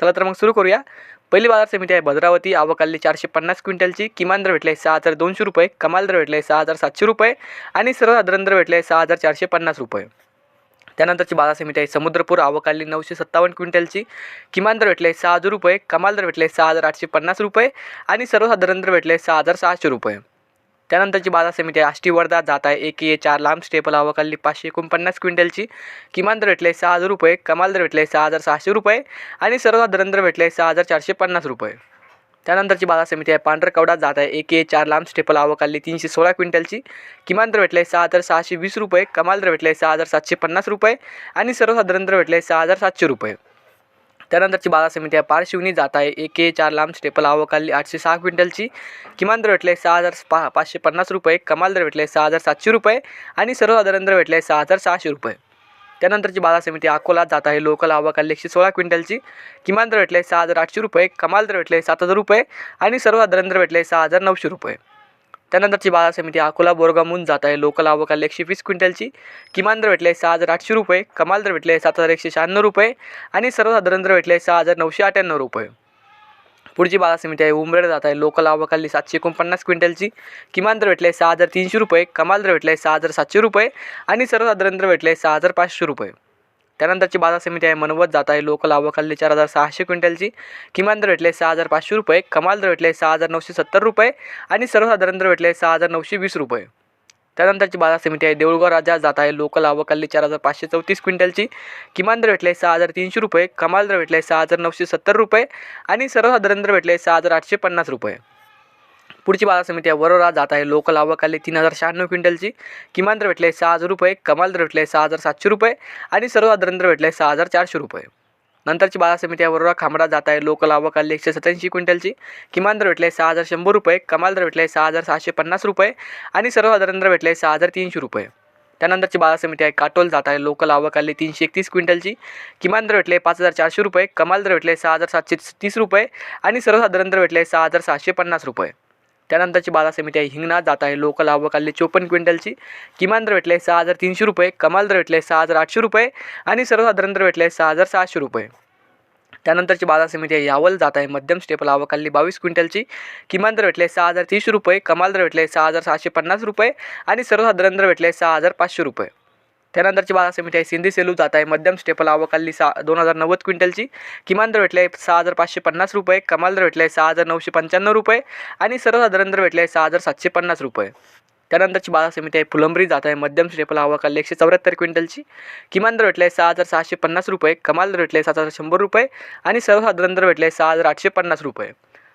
चला तर मग सुरू करूया. पहिली बाजार समिती आहे भद्रावती. आवकाली चारशे पन्नास क्विंटलची. किमान दर भेटले सहा हजार दोनशे रुपये. कमाल दर भेटले सहा हजार सातशे रुपये. आणि सर्वसाधारण दर भेटले सहा हजार चारशे पन्नास रुपये. त्यानंतरची बाजार समिती आहे समुद्रपूर. आवकाली नऊशे सत्तावन्न क्विंटलची. किमान दर भेटले सहा हजार रुपये. कमाल दर भेटले सहा हजार आठशे पन्नास रुपये. आणि सर्वसाधारण दर भेटले सहा हजार सहाशे रुपये. त्यानंतरची बाजार समिती आहे. आष्टी वर्धा जात आहे. एक ए चार लांब स्टेपल आवकाली पाचशे एकोणपन्नास क्विंटलची किमान दर भेटले सहा हजार रुपये कमाल दर भेटले सहा हजार सहाशे रुपये आणि सर्वसाधारण दर भेटले सहा हजार चारशे पन्नास रुपये. त्यानंतरची बाजार समिती आहे. पांढरकवडा जात आहे. एक ए चार लांब स्टेपल आवकाली तीनशे सोळा क्विंटलची किमान दर भेटले सहा हजार सहाशे वीस रुपये कमाल दर भेटले सहा हजार सातशे पन्नास रुपये आणि सर्वसाधारण दर भेटले सहा हजार सातशे रुपये. त्यानंतरची बाजार समिती आहे पारशिवनी जात आहे. एक ए चार लांब स्टेपल आवकाली आठशे सहा क्विंटलची किमान दर भेटले सहा हजार पा पाचशे पन्नास रुपये कमाल दर भेटले सहा हजार सातशे रुपये आणि सर्वसाधारण दर भेटले सहा हजार सहाशे रुपये. त्यानंतरची बाजार समिती अकोला जात आहे. लोकल आवकाली एकशे सोळा क्विंटलची किमान दर भेटले सहा हजार आठशे रुपये कमाल दर भेटले सात हजार रुपये आणि सर्वसाधारण दर भेटले सहा हजार नऊशे रुपये. त्यानंतरची बाजार समिती अकोला बोरगामून जात आहे. लोकल आवकाली एकशे वीस क्विंटलची किमान दर भेटले सहा हजार आठशे रुपये कमाल दर भेटले सात हजार एकशे शहाण्णव रुपये आणि सर्वसाधारण दर भेटले सहा हजार नऊशे अठ्ठ्याण्णव रुपये. पुढची बाजार समिती आहे उमरेड जात आहे. लोकल आवकाली सातशे एकोणपन्नास क्विंटलची किमान दर भेटले सहा हजार तीनशे रुपये कमाल दर भेटले सहा हजार सातशे रुपये आणि सर्वसाधारण दर भेटले सहा हजार पाचशे रुपये. त्यानंतरची बाजार समिती आहे मनवत जात आहे लोकल आवकाली चार हजार सहाशे क्विंटलची. किमान दर भेटले सहा हजार पाचशे रुपये कमाल दर भेटले सहा हजार नऊशे सत्तर रुपये आणि सर्वसाधारण दर भेटले सहा हजार नऊशे वीस रुपये. त्यानंतरची बाजार समिती आहे देऊळगाव राजा जात आहे लोकल आवकाली चार हजार पाचशे चौतीस क्विंटलची. किमान दर भेटले सहा हजार तीनशे रुपये कमाल दर भेटले सहा हजार नऊशे सत्तर रुपये आणि सर्वसाधारण दर भेटले सहा हजार आठशे पन्नास रुपये. पुढची बाजार समिती आहे वरोरा जात आहे. लोकल आवक आली तीन हजार शहाण्णव क्विंटलची. किमान दर भेटले सहा हजार रुपये कमाल दर भेटले सहा हजार सातशे रुपये आणि सर्वसाधारण दर भेटले सहा हजार चारशे रुपये. नंतरची बाजार समिती आहे वरोरा खामडा जात आहे. लोकल आवक आली एकशे सत्याऐंशी क्विंटलची. किमान दर भेटले सहा हजार शंभर रुपये कमाल दर भेटले सहा हजार सहाशे पन्नास रुपये आणि सर्वसाधारण दर भेटले सहा हजार तीनशे रुपये. त्यानंतरची बाजार समिती आहे. काटोल जात आहे. लोकल आवक आली तीनशे एकतीस क्विंटलची. किमान दर भेटले पाच हजार चारशे रुपये कमाल दर भेटले सहा हजार सातशे तीस रुपये आणि सर्वसाधारण दर भेटले सहा हजार सहाशे पन्नास रुपये. त्यानंतरची बाजार समिती आहे हिंगणा जात आहे लोकल आवकाली चोपन्न क्विंटलची. किमान दर भेटले सहा हजार तीनशे रुपये. कमाल दर भेटले सहा हजार आठशे रुपये. आणि सर्वसाधारण दर भेटले सहा हजार सहाशे रुपये. त्यानंतरची बाजार समिती आहे यावल. जात आहे मध्यम स्टेपल आवकाली बावीस क्विंटलची. किमान दर भेटले सहा हजार तीनशे रुपये. कमाल दर भेटले सहा हजार सहाशे पन्नास रुपये. आणि सर्वसाधारण दर भेटले सहा हजार पाचशे रुपये. त्यानंतरची बाजार समिती आहे. सिंधी सेलू जात आहे. मध्यम स्टेपल आवकाली सा दोन हजार नव्वद क्विंटलची. किमान दर भेटले सहा हजार पाचशे पन्नास रुपये. कमाल दर भेटले सहा हजार नऊशे पंच्याण्णव रुपये. आणि सर्वसाधारण दर भेटले सहा हजार सातशे पन्नास रुपये. त्यानंतरची बाजार समिती आहे. फुलंब्री जात आहे. मध्यम स्टेपल आवकाली एकशे चौऱ्याहत्तर क्विंटलची. किमान दर भेटले सहा हजार सहाशे पन्नास रुपये. कमाल दर भेटले सात हजार शंभर रुपये. आणि सर्वसाधारण दर भेटले सहा हजार आठशे पन्नास रुपये.